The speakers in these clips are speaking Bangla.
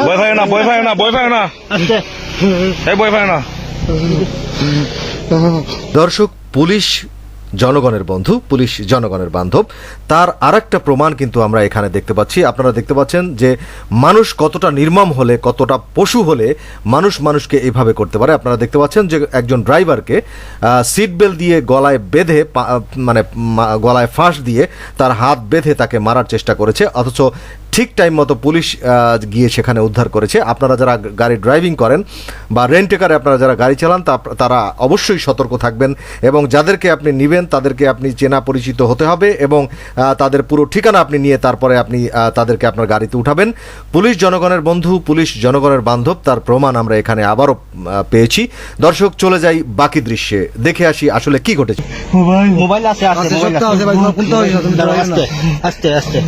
ভয় পায় না ভয় পায় না ভয় পায় না এই ভয় পায় না দর্শক, পুলিশ জনগণের বন্ধু, পুলিশ জনগণের বান্ধব। তার আরেকটা প্রমাণ কিন্তু আমরা এখানে দেখতে পাচ্ছি। আপনারা দেখতে পাচ্ছেন যে মানুষ কতটা নির্মম হলে, কতটা পশু হলে মানুষ মানুষকে এইভাবে করতে পারে। আপনারা দেখতে পাচ্ছেন যে একজন ড্রাইভারকে সিট বেল্ট দিয়ে গলায় বেঁধে মানে গলায় ফাঁস দিয়ে তার হাত বেঁধে তাকে মারার চেষ্টা করেছে। অথচ ঠিক টাইম মতো পুলিশ গিয়ে সেখানে উদ্ধার করেছে। আপনারা যারা গাড়ি ড্রাইভিং করেন বা রেন্টেকারে আপনারা যারা গাড়ি চালান তারা অবশ্যই সতর্ক থাকবেন এবং যাদেরকে আপনি নেবেন তাদেরকে আপনি চেনা পরিচিত হতে হবে এবং তাদের পুরো ঠিকানা আপনি নিয়ে তারপরে আপনি তাদেরকে আপনার গাড়িতে উঠাবেন। পুলিশ জনগণের বন্ধু পুলিশ জনগণের বান্ধব তার প্রমাণ আমরা এখানে আবারও পেয়েছি। দর্শক চলে যাই বাকি দৃশ্যে। দেখে আসি আসলে কি ঘটেছে। মোবাইল? আছে আছে আছে,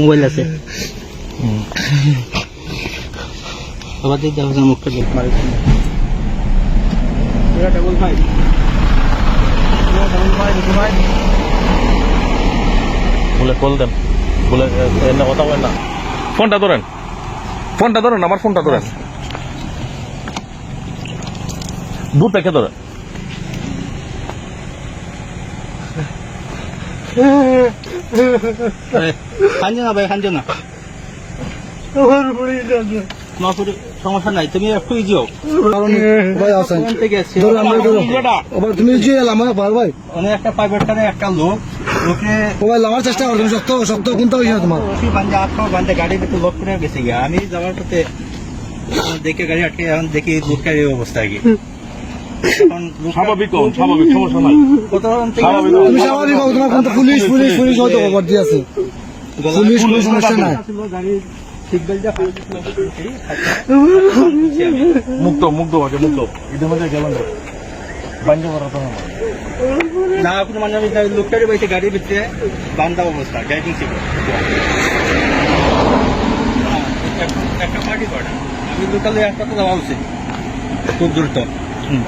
মোবাইল আছে। হবে না। আছে আবার দিক দেখো যেন মুখটা দেখ মারি বলে কল দেন বলে এনে কথা বলেন না। ফোনটা ধরেন। ফোনটা ধরেন আমার ফোনটা ধরেন। দূর থেকে ধরেন। কান্দো না ভাই কান্দো না। তোমার কোনো সমস্যা নাই তুমি একটু ইজিও কারণ ভাই আছেন ওখান থেকে এসছে। ধরো আমরা ধরো। ইয়েটা, আবার তুমি যে এলাম ভাই ভাই। অনেক একটা প্রাইভেট কারে একটা লোক লোকে মোবাইল আমার চেষ্টা করো তুমি শক্ত শক্ত কোনটা হয়েছে না তোমার? বান্ধে আটকাও বান্ধে গাড়ি ভিতরে লোক করে গেছে গিয়া। আমি যাওয়ার পথে দেখে গাড়ি আটকে এখন দেখি লোকটার এই অবস্থা কি। স্বাভাবিক স্বাভাবিক সমস্যা নাই। তুমি স্বাভাবিক তোমার পুলিশ পুলিশ পুলিশ হয়তো খবর দিয়ে আছে পুলিশ কোনো সমস্যা নাই। মুক্ত মুক্ত আছে, মুক্ত। ইদের মধ্যে গেলাম বাঞ্জা করা তো না না কোনো মানে আমি তাই লোকটারই বাড়িতে গাড়ির ভিতরে বান্ধা অবস্থা ড্রাইভিং সিট একটা পার্টি করা। আমি লোকালে একটা তো যাওয়া উচিত। খুব দ্রুত। হুম।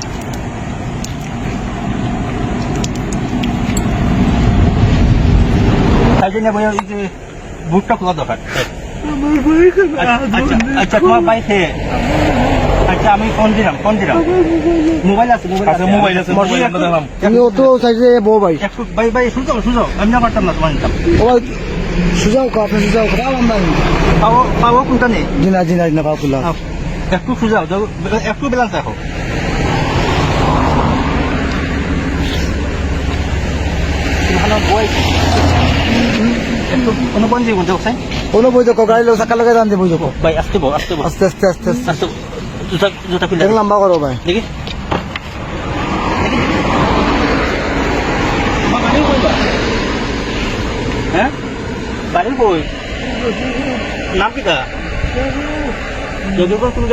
তাই জন্য বই যে বুটটা খোলা দরকার। আচ্ছা আচ্ছা তোমার বাইকে আচ্ছা আমি ফোন দিলাম ফোন দিলাম মোবাইল আছে মোবাইল আছে মোবাইল আছে মোবাইল আমরা দেখলাম তুমি অত সাইজে বউ ভাই একটু ভাই ভাই শুনছো শুনছো আমি না পারতাম না তোমার নিতাম ও ভাই সুজাও কো আপনি সুজাও কো দাও আমরা পাবো পাবো কোনটা নেই জিনা জিনা জিনা পাও কুলা একটু সুজাও একটু ব্যালেন্স রাখো ভালো বই কোনো বই দেখো গাড়ি লোক সাকা লাগাই দান দে বই দেখো ভাই আস্তে বো আস্তে বো আস্তে আস্তে আস্তে আস্তে। বো। জুতা জুতা খুলে দেখলাম লম্বা করো ভাই। দেখি। বা? হ্যাঁ নাম কি তা